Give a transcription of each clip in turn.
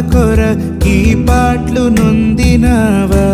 కొర ఈ పాటలు నొందినావా?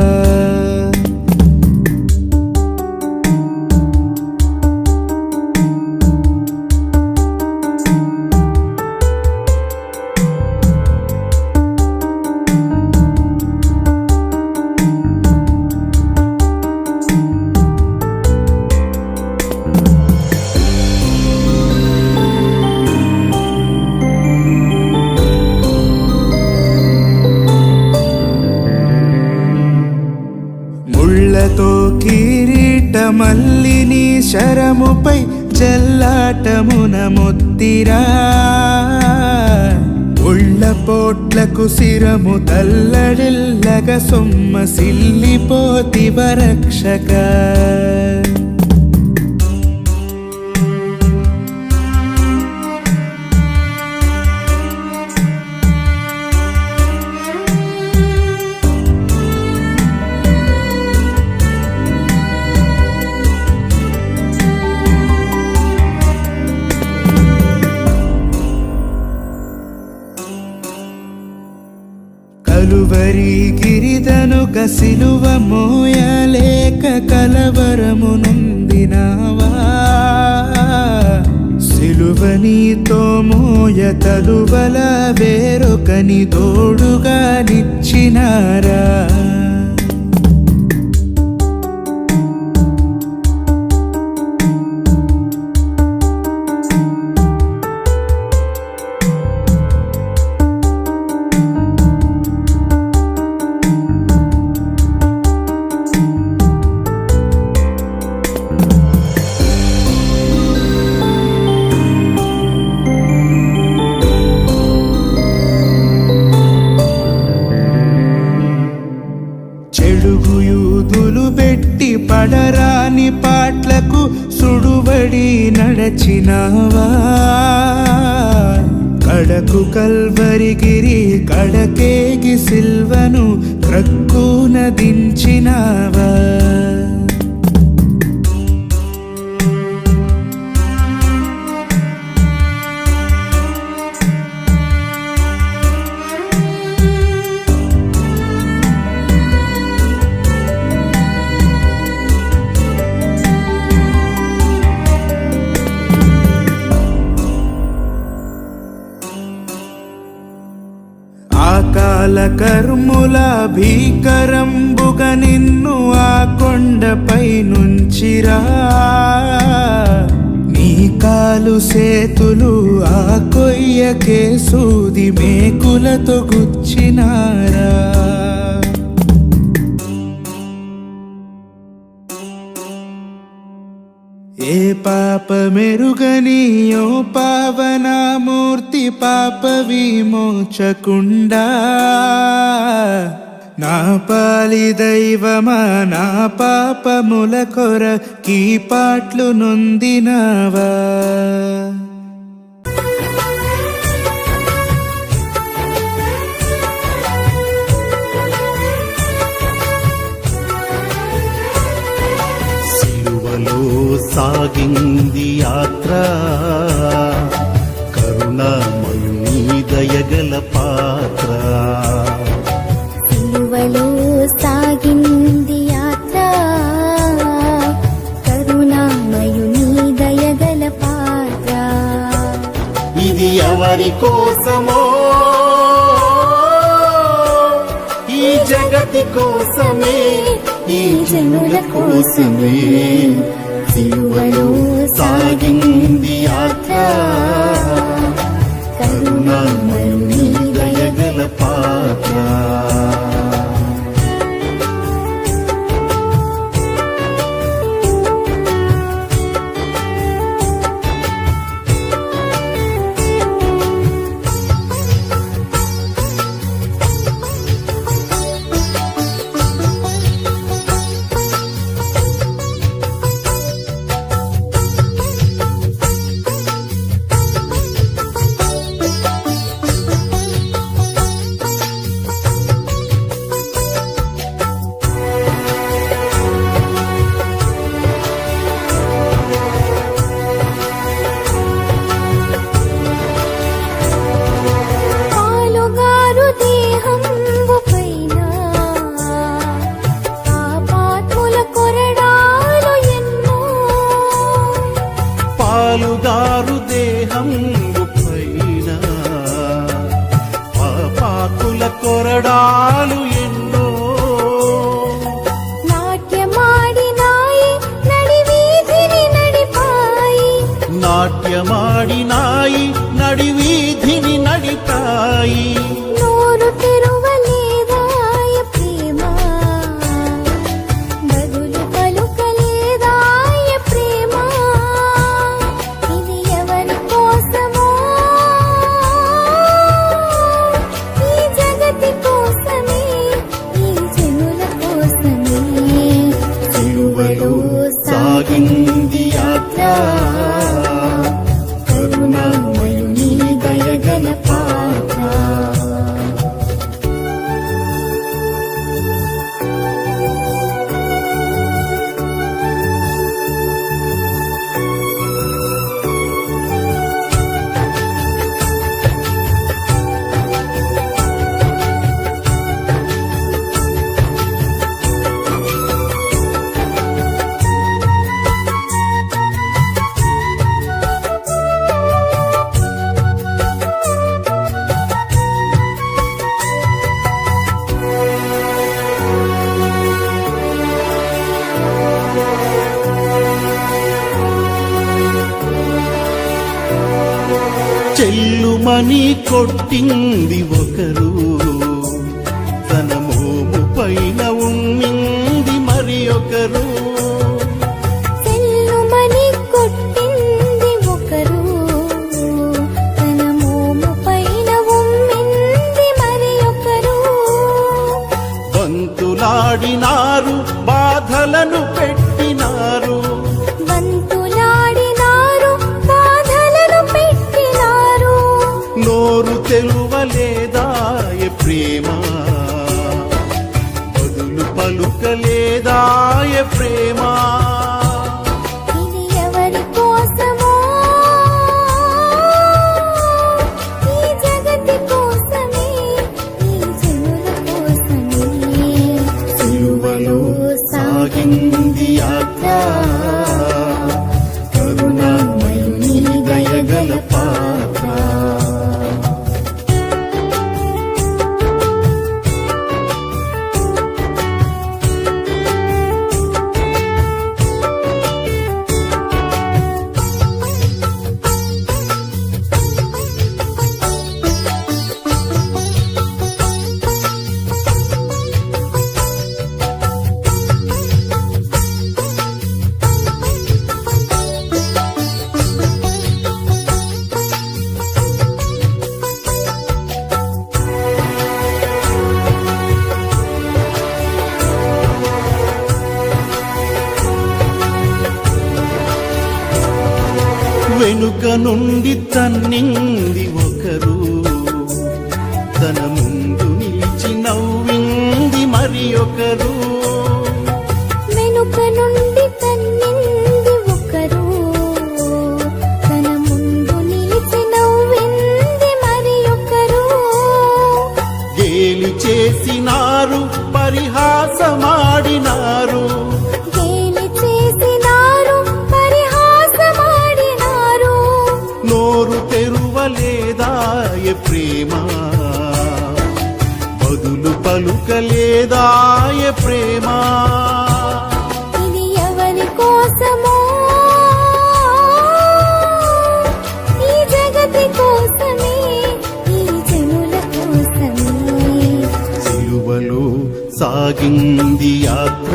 మొత్తిరా ఉళ్ళ పోట్లకు సిరము తల్లడిల్లగ సొమ్మ సిల్లిపోతివ రక్షక సిలువ మోయలేక కలవరము నొందినావా? సిలువ నీతో మోయ తలువల వేరొకని తోడుగా నిచ్చినారా? పిడుగు యూదులు పెట్టి పడరాని పాట్లకు సుడుబడి నడచినావా? కడకు కల్వరిగిరి కడకేగి సిల్వను క్రక్కున దించినావా? ఆకాల కర్ముల భీకరంబుగ నిన్ను ఆ కొండపై నుంచిరా నీ కాలు సేతులు ఆ కొయ్యకే సూది మేకులతో గుచ్చినారా. ఏ పాప మెరుగని ఓ పాప విమోచకుండా నా పాలి దైవమా నా పాపముల కొర కీ పాట్లు నొందినావా సాగింది యాత్ర. కరుణామయుని దయగల పాత్ర. సిలువలో సాగింది యాత్ర. కరుణామయుని దయగల పాత్ర. ఇది ఎవరి కోసమో? ఈ జగతి కోసమే. ఈ జనుల కోసమే. సిలువలో సాగింది యాత్ర. పాత్ర వాడినాయి నడివీధిని నడిపాయి. చెల్లుమని కొట్టింది ఒకరు. తన మోముపై प्रेम கண்ணின் సముదాయ ప్రేమ. ఇది ఎవరి కోసమో? ఈ జగతి కోసమే ఈ జనుల కోసమే. సాగింది యాత్ర.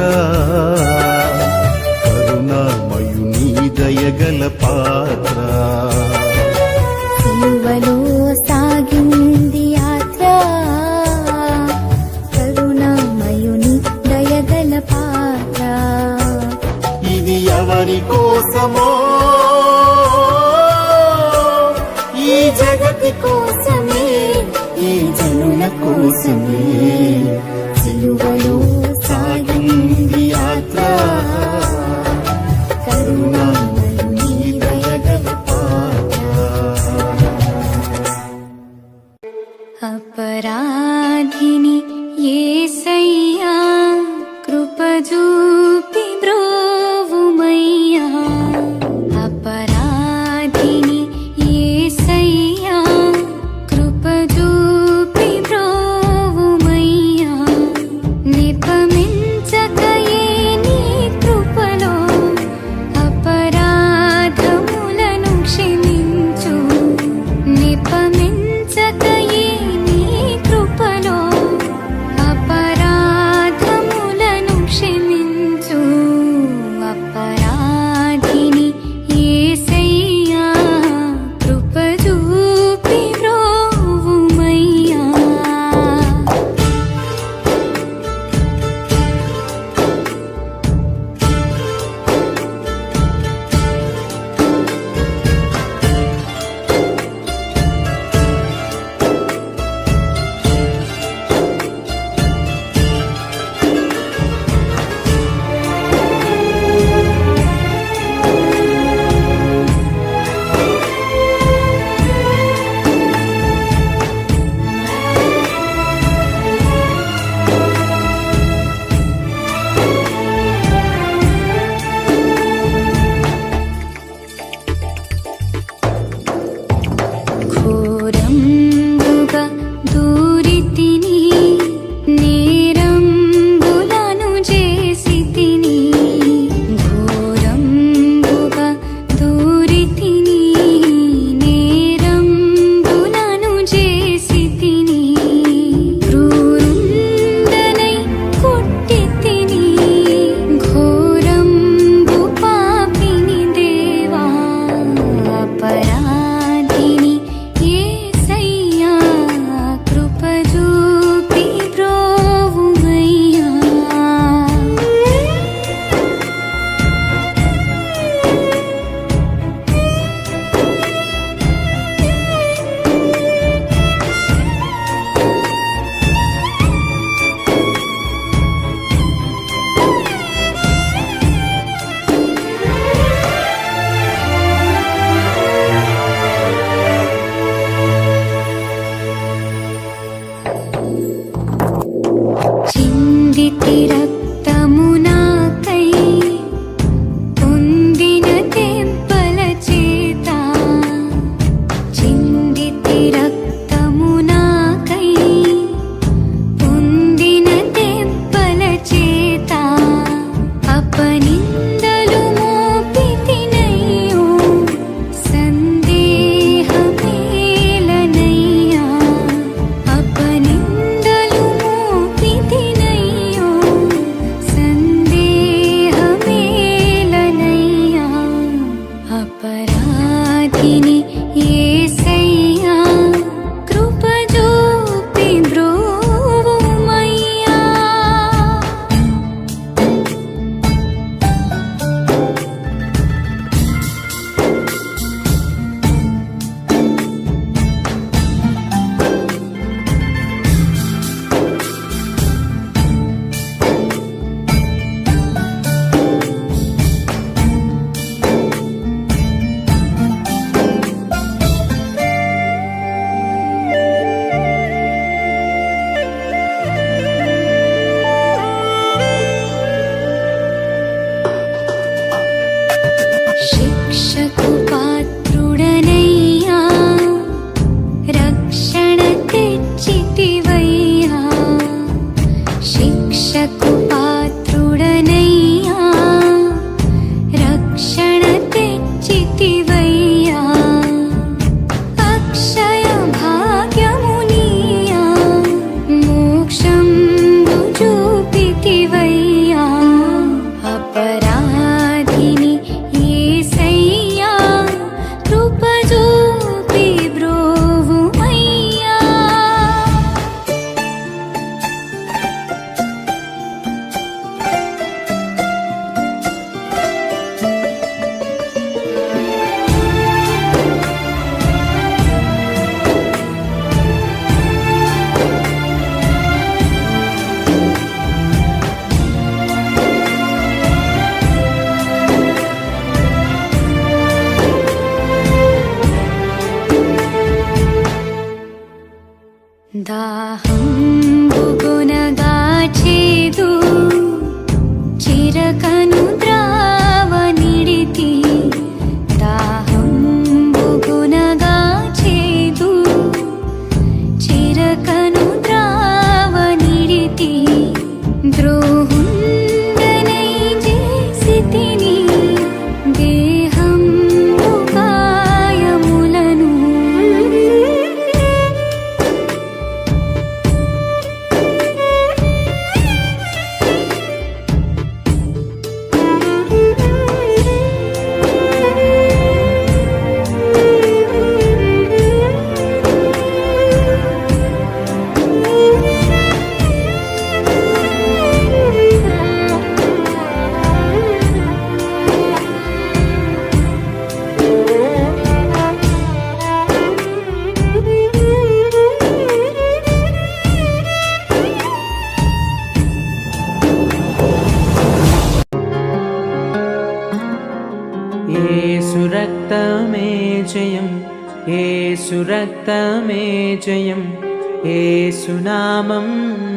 ఏసురక్తమే జయం ఏసునామం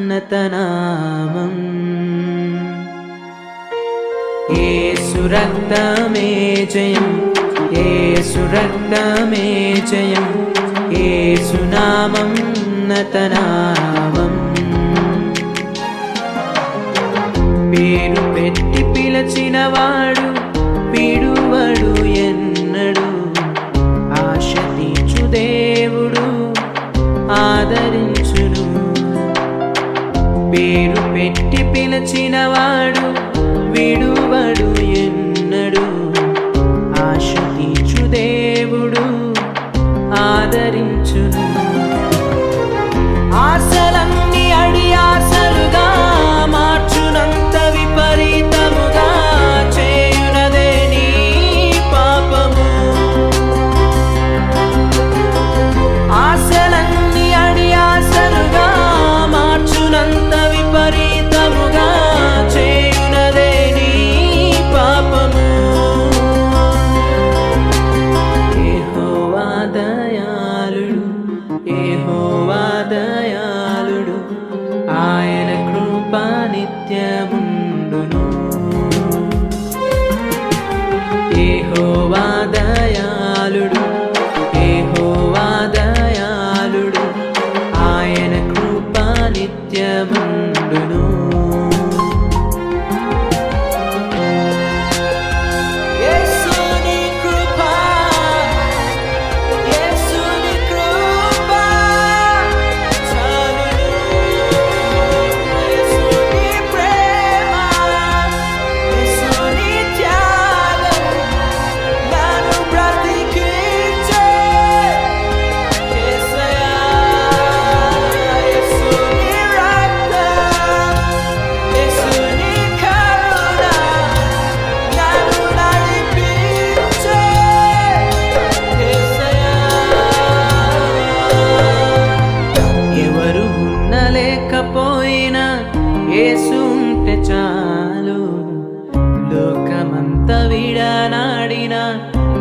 నతనామం. ఏసురక్తమే జయం ఏసురక్తమే జయం ఏసునామం నతనామం. పేరు పెట్టి పిలచినవాడు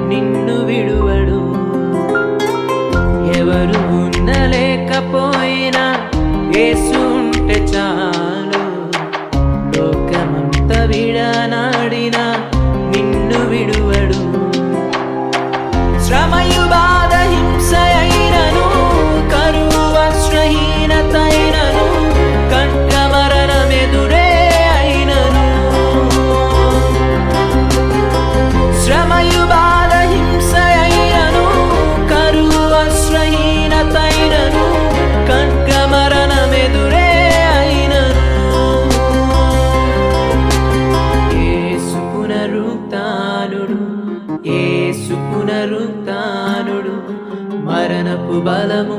నిన్ను విడువడు. ఎవరు ఉండలేకపోయినా ఏసుంటే చా para.